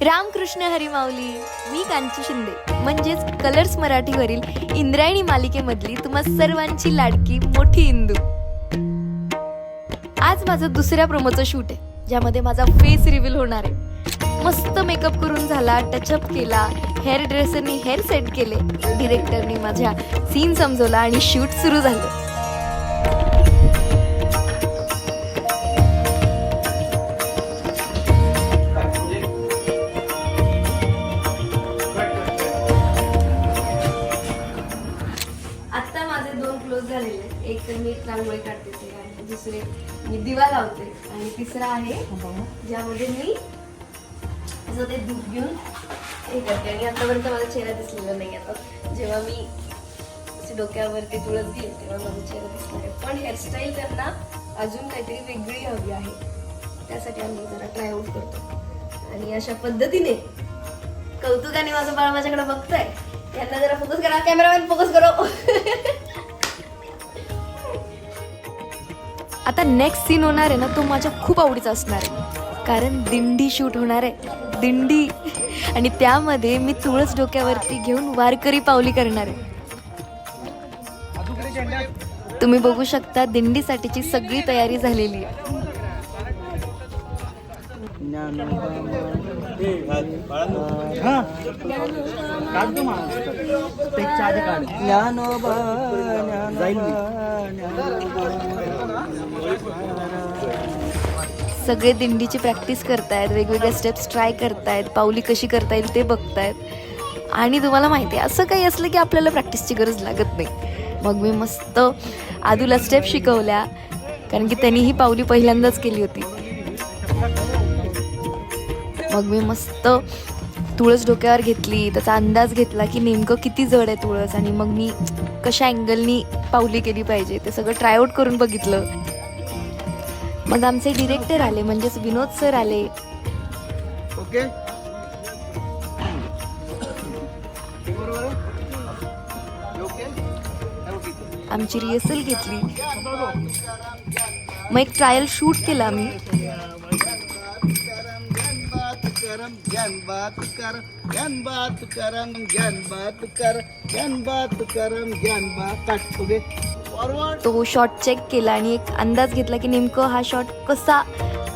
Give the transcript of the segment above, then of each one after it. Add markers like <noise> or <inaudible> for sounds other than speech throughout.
रामकृष्ण हरीमाऊली मी कांची शिंदे. म्हणजेच कलर्स मराठीवरील इंद्रायणी मालिकेमधली तुम्हा सर्वांची लाडकी मोठी इंदू. आज माझं दुसऱ्या प्रोमोचं शूट आहे ज्यामध्ये माझा फेस रिव्हील होणार आहे. मस्त मेकअप करून झाला टचअप केला हेअर ड्रेसरनी हेअर सेट केले. डिरेक्टरनी माझ्या सीन समजवला आणि शूट सुरू झालं. एक तर मी रांगोळी काढते ते आणि दुसरे मी दिवा लावते. आणि तिसरा आहे ज्यामध्ये मी असं ते दूध घेऊन हे करते. आणि आतापर्यंत माझा चेहरा दिसलेला नाही आता जेव्हा मी डोक्यावरती तुळस घेईल तेव्हा माझा चेहरा दिसणार आहे. पण हेअरस्टाईल त्यांना अजून काहीतरी वेगळी हवी आहे. त्यासाठी आम्ही जरा ट्राय आउट करतो. आणि अशा पद्धतीने कौतुकाने माझं बाळ माझ्याकडे बघतंय. यांना जरा फोकस करा. कॅमेरामॅन फोकस करो. <laughs> आता नेक्स्ट सीन होणार आहे ना तो माझ्या खूप आवडीचा असणार आहे. कारण दिंडी शूट होणार आहे. दिंडी. आणि त्यामध्ये मी तुळस डोक्यावरती घेऊन वारकरी पावली करणार आहे. तुम्ही बघू शकता दिंडीसाठीची सगळी तयारी झालेली आहे. ज्ञानोबा. सगळे दिंडीची प्रॅक्टिस करतायत वेगवेगळ्या स्टेप्स ट्राय करतायत पावली कशी करता येईल ते बघतायत. आणि तुम्हाला माहिती आहे असं काही असलं की आपल्याला प्रॅक्टिसची गरज लागत नाही. मग मी मस्त आदूला स्टेप शिकवल्या कारण की त्यांनी ही पावली पहिल्यांदाच केली होती. मग मी मस्त तुळस डोक्यावर घेतली त्याचा अंदाज घेतला की नेमकं किती जड आहे तुळस. आणि मग मी कशा अँगलनी पावली केली पाहिजे ते सगळं ट्रायआउट करून बघितलं. मग आमचे डिरेक्टर आले म्हणजेच विनोद सर आले. ओके. आमची रिहर्सल घेतली. मग एक ट्रायल शूट केला आम्ही. करम ज्ञान बात कर तो शॉट चेक केला आणि एक अंदाज घेतला की नेमकं हा शॉट कसा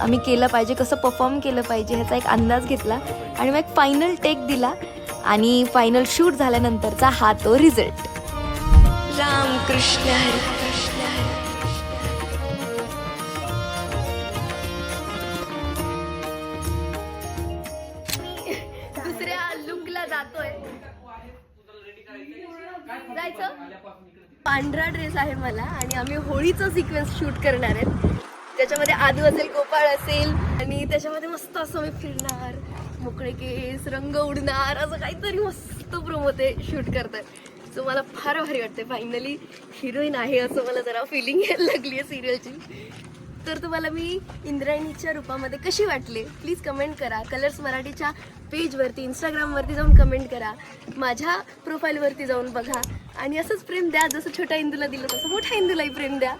आम्ही केलं पाहिजे कसं परफॉर्म केलं पाहिजे ह्याचा एक अंदाज घेतला आणि मग एक फायनल टेक दिला आणि फायनल शूट झाल्यानंतरचा हा तो रिझल्ट रामकृष्ण हरी. कृष्ण दुसऱ्या लुकला जातोय. जायचं? पांढरा ड्रेस आहे मला आणि आम्ही होळीचा सिक्वेन्स शूट करणार आहेत. त्याच्यामध्ये आदू असेल गोपाळ असेल आणि त्याच्यामध्ये मस्त असं मी फिरणार मोकळे केस रंग उडणार असं काहीतरी मस्त प्रोमो ते शूट करतात. सो मला फार भारी वाटते फायनली हिरोईन आहे असं मला जरा फिलिंग यायला लागली आहे सिरियलची तर तुम्हाला मी इंद्रायणीच्या रूपामध्ये कशी वाटले? प्लीज कमेंट करा. कलर्स मराठीच्या पेजवरती इंस्टाग्रामवरती जाऊन कमेंट करा. माझ्या प्रोफाईलवरती जाऊन बघा. आणि असंच प्रेम द्या जसं छोट्या इंदूला दिलं तसं मोठ्या इंदूलाही प्रेम द्या.